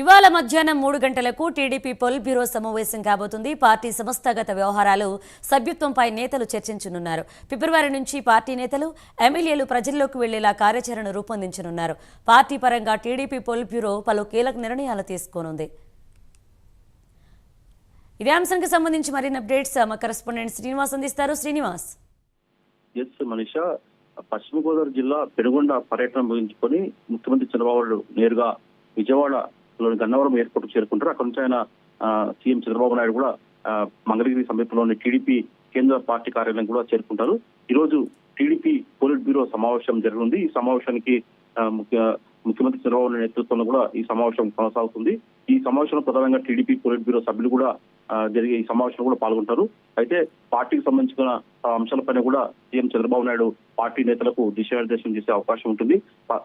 ఇవాళ మధ్యాహ్నం మూడు గంటలకు టీడీపీ పొల్ బ్యూరో సమావేశం కాబోతుంది. పార్టీ సంస్థాగత వ్యవహారాలు సభ్యత్వంపై నేతలు చర్చించనున్నారు. ఫిబ్రవరి నుంచి పార్టీ నేతలు ఎమ్మెల్యేలు ప్రజల్లోకి వెళ్ళేలా కార్యాచరణ రూపొందించనున్నారు. పార్టీ పరంగా టీడీపీ పొల్ బ్యూరో పలు కీలక నిర్ణయాలు తీసుకోనుంది. ఇదే అంశానికి సంబంధించి మరిన్ని అప్డేట్స్ మా కరెస్పాండెంట్ శ్రీనివాస్ అందిస్తారు. శ్రీనివాస్. ఎస్ పశ్చిమ గోదావరి జిల్లా పెనుగొండ పర్యటన ముగించుకొని ముఖ్యమంత్రి చంద్రబాబు నేరుగా విజయవాడ లోని గన్నవరం ఎయిర్పోర్ట్ చేరుకుంటారు. అక్కడ నుంచి ఆయన సీఎం చంద్రబాబు నాయుడు కూడా మంగళగిరి సమీపంలోని టీడీపీ కేంద్ర పార్టీ కార్యాలయం కూడా చేరుకుంటారు. ఈ రోజు టీడీపీ పోలిట్ బ్యూరో సమావేశం జరగనుంది. ఈ సమావేశానికి ముఖ్యమంత్రి చంద్రబాబు నాయుడు నేతృత్వంలో కూడా ఈ సమావేశం కొనసాగుతుంది. ఈ సమావేశంలో ప్రధానంగా టీడీపీ పోలిట్ బ్యూరో సభ్యులు కూడా జరిగే ఈ సమావేశంలో కూడా పాల్గొంటారు. అయితే పార్టీకి సంబంధించిన అంశాలపైన కూడా సీఎం చంద్రబాబు నాయుడు పార్టీ నేతలకు దిశానిర్దేశం చేసే అవకాశం ఉంటుంది.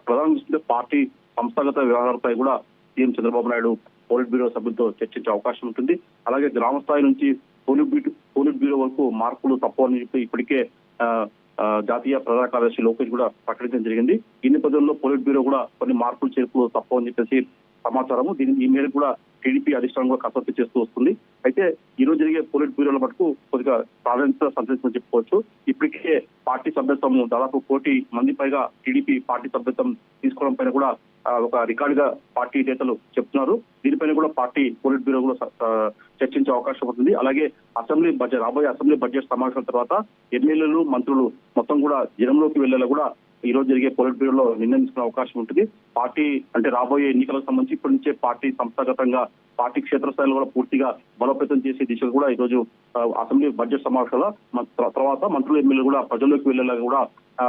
ప్రధానంగా చూస్తుంటే పార్టీ సంస్థాగత వ్యవహారాలపై కూడా CM Chandrababu Naidu politburo సభ్యులతో చర్చించే అవకాశం ఉంటుంది. అలాగే గ్రామ స్థాయి నుంచి పోలిట్ బ్యూరో పోలిట్ బ్యూరో వరకు మార్పులు తప్పవని చెప్పి ఇప్పటికే ఆ, జాతీయ ప్రధాన కార్యదర్శి లోకేష్ కూడా ప్రకటించడం జరిగింది. ఈ నేపథ్యంలో పోలిట్ బ్యూరో కూడా కొన్ని మార్పులు చేర్పులు తప్పవని చెప్పేసి సమాచారము. దీని ఈ మేరకు కూడా టీడీపీ అధిష్టానం కూడా కసరత్తు చేస్తూ వస్తుంది. అయితే ఈ రోజు జరిగే పోలిట్ బ్యూరోల మటుకు కొద్దిగా ప్రాధాన్యత సందేశం చెప్పుకోవచ్చు. ఇప్పటికే పార్టీ సభ్యత్వం దాదాపు కోటి మంది పైగా టీడీపీ పార్టీ సభ్యత్వం తీసుకోవడం పైన కూడా ఒక రికార్డ్గా పార్టీ నేతలు చెప్తున్నారు. దీనిపైన కూడా పార్టీ పోలిట్ బ్యూరో కూడా చర్చించే అవకాశం ఉంటుంది. అలాగే అసెంబ్లీ బడ్జెట్ రాబోయే అసెంబ్లీ బడ్జెట్ సమావేశం తర్వాత ఎమ్మెల్యేలు మంత్రులు మొత్తం కూడా జనంలోకి వెళ్ళేలా కూడా ఈ రోజు జరిగే పోలిట్ బ్యూరోలో నిర్ణయించుకునే అవకాశం ఉంటుంది. పార్టీ అంటే రాబోయే ఎన్నికలకు సంబంధించి ఇప్పటి నుంచే పార్టీ సంస్థాగతంగా పార్టీ క్షేత్రస్థాయిలో కూడా పూర్తిగా బలోపేతం చేసే దిశగా కూడా ఈరోజు అసెంబ్లీ బడ్జెట్ సమావేశంలో తర్వాత మంత్రులు ఎమ్మెల్యేలు కూడా ప్రజల్లోకి వెళ్ళేలా కూడా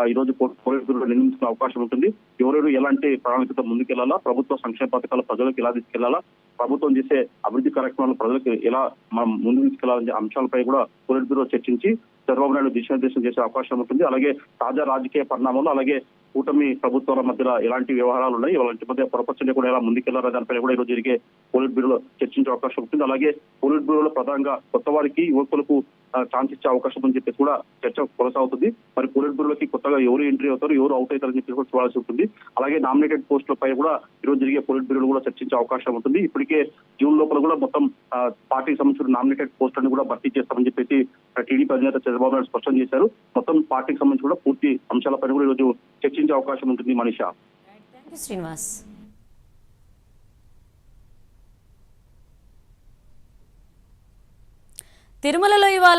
ఈ రోజు పో- బ్యూరో నిర్ణయించుకునే అవకాశం ఉంటుంది. ఎవరెవరు ఎలాంటి ప్రణాళికతో ముందుకెళ్ళాలా ప్రభుత్వ సంక్షేమ పథకాలు ప్రజలకు ఎలా తీసుకెళ్ళాలా? ప్రభుత్వం చేసే అభివృద్ధి కార్యక్రమాలు ప్రజలకు ఎలా మనం ముందుకు తీసుకెళ్ళాలనే అంశాలపై కూడా పోలీస్ బ్యూరో చర్చించి చంద్రబాబు నాయుడు దిశానిర్దేశం చేసే అవకాశం ఉంటుంది. అలాగే తాజా రాజకీయ పరిణామాలు అలాగే కూటమి ప్రభుత్వాల మధ్యలో ఎలాంటి వ్యవహారాలు ఉన్నాయి? వాళ్ళ మధ్య ప్రపంచంలో కూడా ఎలా ముందుకెళ్ళారా? దానిపై కూడా ఈ రోజు జరిగే పోలిట్ బ్యూరోలో చర్చించే అవకాశం ఉంటుంది. అలాగే పోలిట్ బ్యూరోలో ప్రధానంగా కొత్త వారికి యువకులకు ఛాన్స్ ఇచ్చే అవకాశం అని చెప్పేసి కూడా చర్చ కొనసాగుతుంది. మరి పోలిట్ బ్యూరోలోకి కొత్తగా ఎవరు ఎంట్రీ అవుతారు ఎవరు అవుట్ అవుతారని చెప్పేసి కూడా చూడాల్సి ఉంటుంది. అలాగే నామినేటెడ్ పోస్టులపై కూడా ఈ రోజు జరిగే పోలిట్ బ్యూరోలు కూడా చర్చించే అవకాశం ఉంటుంది. ఇప్పటికే జూన్ లోపల కూడా మొత్తం పార్టీకి సంబంధించిన నామినేటెడ్ పోస్టులను కూడా భర్తీ చేస్తామని చెప్పేసి టీడీపీ అధినేత చంద్రబాబు నాయుడు స్పష్టం చేశారు. మొత్తం పార్టీకి సంబంధించి కూడా పూర్తి అంశాలపైన కూడా ఈ రోజు చర్చించే అవకాశం ఉంటుంది మనిష. శ్రీనివాస్ తిరుమలలో ఇవాళ